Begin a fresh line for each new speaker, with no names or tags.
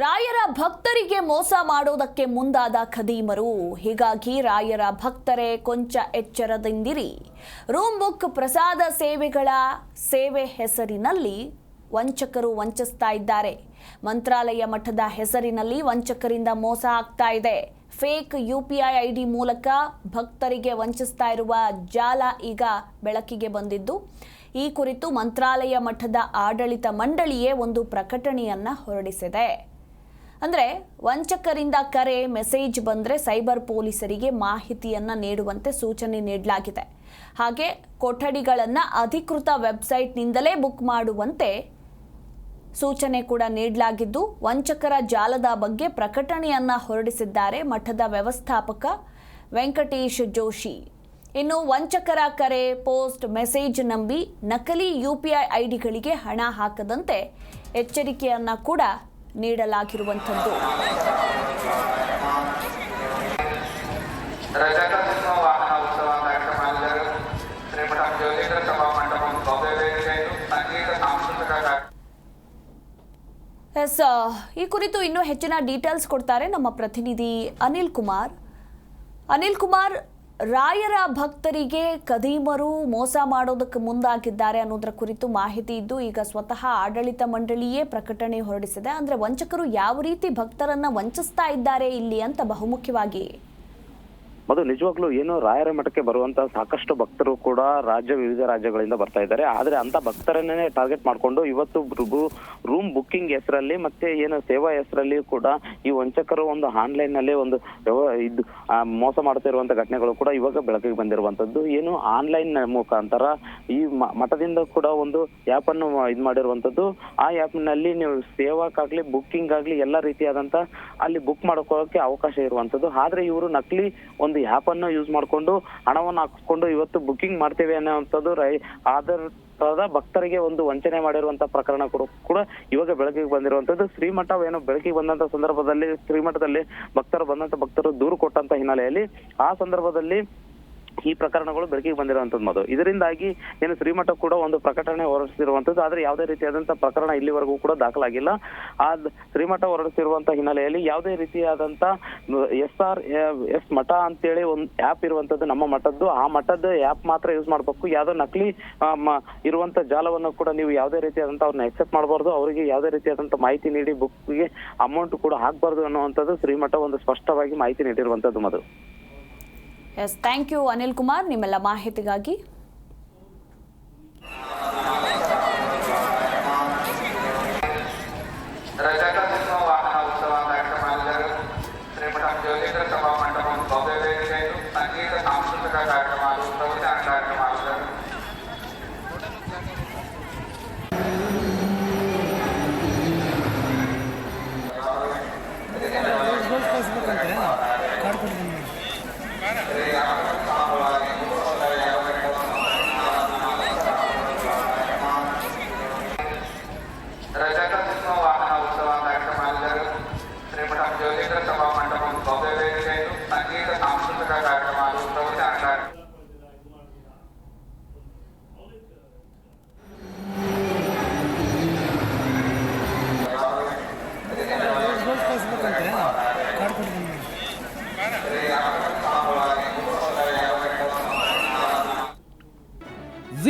ರಾಯರ ಭಕ್ತರಿಗೆ ಮೋಸ ಮಾಡೋದಕ್ಕೆ ಮುಂದಾದ ಖದೀಮರು, ಹೀಗಾಗಿ ರಾಯರ ಭಕ್ತರೇ ಕೊಂಚ ಎಚ್ಚರದಿಂದಿರಿ. ರೂಮ್ ಬುಕ್ ಪ್ರಸಾದ ಸೇವೆಗಳ ಸೇವೆ ಹೆಸರಿನಲ್ಲಿ ವಂಚಕರು ವಂಚಿಸ್ತಾ ಇದ್ದಾರೆ. ಮಂತ್ರಾಲಯ ಮಠದ ಹೆಸರಿನಲ್ಲಿ ವಂಚಕರಿಂದ ಮೋಸ ಆಗ್ತಾ ಇದೆ. Fake U P I I D ಮೂಲಕ ಭಕ್ತರಿಗೆ ವಂಚಿಸ್ತಾ ಇರುವ ಜಾಲ ಈಗ ಬೆಳಕಿಗೆ ಬಂದಿದ್ದು, ಈ ಕುರಿತು ಮಂತ್ರಾಲಯ ಮಠದ ಆಡಳಿತ ಮಂಡಳಿಯೇ ಒಂದು ಪ್ರಕಟಣೆಯನ್ನು ಹೊರಡಿಸಿದೆ. ಅಂದರೆ ವಂಚಕರಿಂದ ಕರೆ ಮೆಸೇಜ್ ಬಂದರೆ ಸೈಬರ್ ಪೊಲೀಸರಿಗೆ ಮಾಹಿತಿಯನ್ನು ನೀಡುವಂತೆ ಸೂಚನೆ ನೀಡಲಾಗಿದೆ. ಹಾಗೆ ಕೊಠಡಿಗಳನ್ನು ಅಧಿಕೃತ ವೆಬ್ಸೈಟ್ನಿಂದಲೇ ಬುಕ್ ಮಾಡುವಂತೆ ಸೂಚನೆ ಕೂಡ ನೀಡಲಾಗಿದ್ದು, ವಂಚಕರ ಜಾಲದ ಬಗ್ಗೆ ಪ್ರಕಟಣೆಯನ್ನ ಹೊರಡಿಸಿದ್ದಾರೆ ಮಠದ ವ್ಯವಸ್ಥಾಪಕ ವೆಂಕಟೇಶ್ ಜೋಶಿ. ಇನ್ನು ವಂಚಕರ ಕರೆ ಪೋಸ್ಟ್ ಮೆಸೇಜ್ ನಂಬಿ ನಕಲಿ ಯುಪಿಐ ಐಡಿಗಳಿಗೆ ಹಣ ಹಾಕದಂತೆ ಎಚ್ಚರಿಕೆಯನ್ನ ಕೂಡ ನೀಡಲಾಗಿರುವಂಥದ್ದು. ಎಸ್ ಈ ಕುರಿತು ಇನ್ನೂ ಹೆಚ್ಚಿನ ಡೀಟೇಲ್ಸ್ ಕೊಡ್ತಾರೆ ನಮ್ಮ ಪ್ರತಿನಿಧಿ ಅನಿಲ್ ಕುಮಾರ್. ಅನಿಲ್ ಕುಮಾರ್ ರಾಯರ ಭಕ್ತರಿಗೆ ಕದೀಮರು ಮೋಸ ಮಾಡೋದಕ್ಕೆ ಮುಂದಾಗಿದ್ದಾರೆ ಅನ್ನೋದರ ಕುರಿತು ಮಾಹಿತಿ ಇದ್ದು ಈಗ ಸ್ವತಃ ಆಡಳಿತ ಮಂಡಳಿಯೇ ಪ್ರಕಟಣೆ ಹೊರಡಿಸಿದೆ. ಅಂದ್ರೆ ವಂಚಕರು ಯಾವ ರೀತಿ ಭಕ್ತರನ್ನ ವಂಚಿಸ್ತಾ ಇದ್ದಾರೆ ಇಲ್ಲಿ ಅಂತ ಬಹುಮುಖ್ಯವಾಗಿ
ಅದು ನಿಜವಾಗ್ಲೂ ಏನು ರಾಯರ ಮಠಕ್ಕೆ ಬರುವಂತ ಸಾಕಷ್ಟು ಭಕ್ತರು ಕೂಡ ರಾಜ್ಯ ವಿವಿಧ ರಾಜ್ಯಗಳಿಂದ ಬರ್ತಾ ಇದ್ದಾರೆ. ಆದ್ರೆ ಅಂತ ಭಕ್ತರನ್ನೇ ಟಾರ್ಗೆಟ್ ಮಾಡ್ಕೊಂಡು ಇವತ್ತು ರೂಮ್ ಬುಕ್ಕಿಂಗ್ ಹೆಸರಲ್ಲಿ ಮತ್ತೆ ಏನು ಸೇವಾ ಹೆಸರಲ್ಲಿ ಕೂಡ ಈ ವಂಚಕರು ಒಂದು ಆನ್ಲೈನ್ನಲ್ಲಿ ಒಂದು ಇದು ಮೋಸ ಮಾಡ್ತಿರುವಂತ ಘಟನೆಗಳು ಕೂಡ ಇವಾಗ ಬೆಳಕಿಗೆ ಬಂದಿರುವಂತದ್ದು. ಏನು ಆನ್ಲೈನ್ ಮುಖಾಂತರ ಈ ಮಠದಿಂದ ಕೂಡ ಒಂದು ಆ್ಯಪ್ ಅನ್ನು ಇದು ಮಾಡಿರುವಂತದ್ದು. ಆ ಆ್ಯಪ್ನಲ್ಲಿ ನೀವು ಸೇವಾಕ್ಕಾಗ್ಲಿ ಬುಕ್ಕಿಂಗ್ ಆಗ್ಲಿ ಎಲ್ಲ ರೀತಿಯಾದಂತ ಅಲ್ಲಿ ಬುಕ್ ಮಾಡ್ಕೊಳ್ಳೋಕೆ ಅವಕಾಶ ಇರುವಂತದ್ದು. ಆದ್ರೆ ಇವರು ನಕಲಿ ಒಂದು ಆ್ಯಪ್ ಅನ್ನು ಯೂಸ್ ಮಾಡ್ಕೊಂಡು ಹಣವನ್ನು ಹಾಕಿಸ್ಕೊಂಡು ಇವತ್ತು ಬುಕ್ಕಿಂಗ್ ಮಾಡ್ತೇವೆ ಅನ್ನೋವಂಥದ್ದು ರೈ ಆಧಾರ್ ಭಕ್ತರಿಗೆ ಒಂದು ವಂಚನೆ ಮಾಡಿರುವಂತ ಪ್ರಕರಣ ಕೂಡ ಕೂಡ ಇವಾಗ ಬೆಳಕಿಗೆ ಬಂದಿರುವಂತದ್ದು ಶ್ರೀಮಠ ಏನು ಬೆಳಕಿಗೆ ಬಂದಂತ ಸಂದರ್ಭದಲ್ಲಿ, ಶ್ರೀಮಠದಲ್ಲಿ ಭಕ್ತರು ಬಂದಂತ ಭಕ್ತರು ದೂರು ಕೊಟ್ಟಂತ ಹಿನ್ನೆಲೆಯಲ್ಲಿ ಆ ಸಂದರ್ಭದಲ್ಲಿ ಈ ಪ್ರಕರಣಗಳು ಬೆಳಕಿಗೆ ಬಂದಿರುವಂತದ್ದು ಮದು ಇದರಿಂದಾಗಿ ಏನು ಶ್ರೀಮಠ ಕೂಡ ಒಂದು ಪ್ರಕಟಣೆ ಹೊರಡಿಸಿರುವಂತದ್ದು, ಆದ್ರೆ ಯಾವುದೇ ರೀತಿಯಾದಂತಹ ಪ್ರಕರಣ ಇಲ್ಲಿವರೆಗೂ ಕೂಡ ದಾಖಲಾಗಿಲ್ಲ. ಆ ಶ್ರೀಮಠ ಹೊರಡಿಸಿರುವಂತಹ ಹಿನ್ನೆಲೆಯಲ್ಲಿ ಯಾವುದೇ ರೀತಿಯಾದಂತ ಎಸ್ ಆರ್ ಎಸ್ ಮಠ ಅಂತೇಳಿ ಒಂದು ಆ್ಯಪ್ ಇರುವಂತದ್ದು ನಮ್ಮ ಮಠದ್ದು. ಆ ಮಠದ ಆ್ಯಪ್ ಮಾತ್ರ ಯೂಸ್ ಮಾಡಬೇಕು. ಯಾವುದೋ ನಕಲಿ ಇರುವಂತ ಜಾಲವನ್ನು ಕೂಡ ನೀವು ಯಾವುದೇ ರೀತಿಯಾದಂತ ಅವ್ರನ್ನ ಎಕ್ಸೆಪ್ಟ್ ಮಾಡಬಾರ್ದು. ಅವರಿಗೆ ಯಾವುದೇ ರೀತಿಯಾದಂತ ಮಾಹಿತಿ ನೀಡಿ ಬುಕ್ಗೆ ಅಮೌಂಟ್ ಕೂಡ ಹಾಕಬಾರ್ದು ಅನ್ನುವಂಥದ್ದು ಶ್ರೀಮಠ ಒಂದು ಸ್ಪಷ್ಟವಾಗಿ ಮಾಹಿತಿ ನೀಡಿರುವಂತದ್ದು ಮದು
yes thank you Anil Kumar ನಿಮ್ಮೆಲ್ಲ ಮಾಹಿತಿಗಾಗಿ
ರಜತ ಸಿಂಹ ವಾಹನ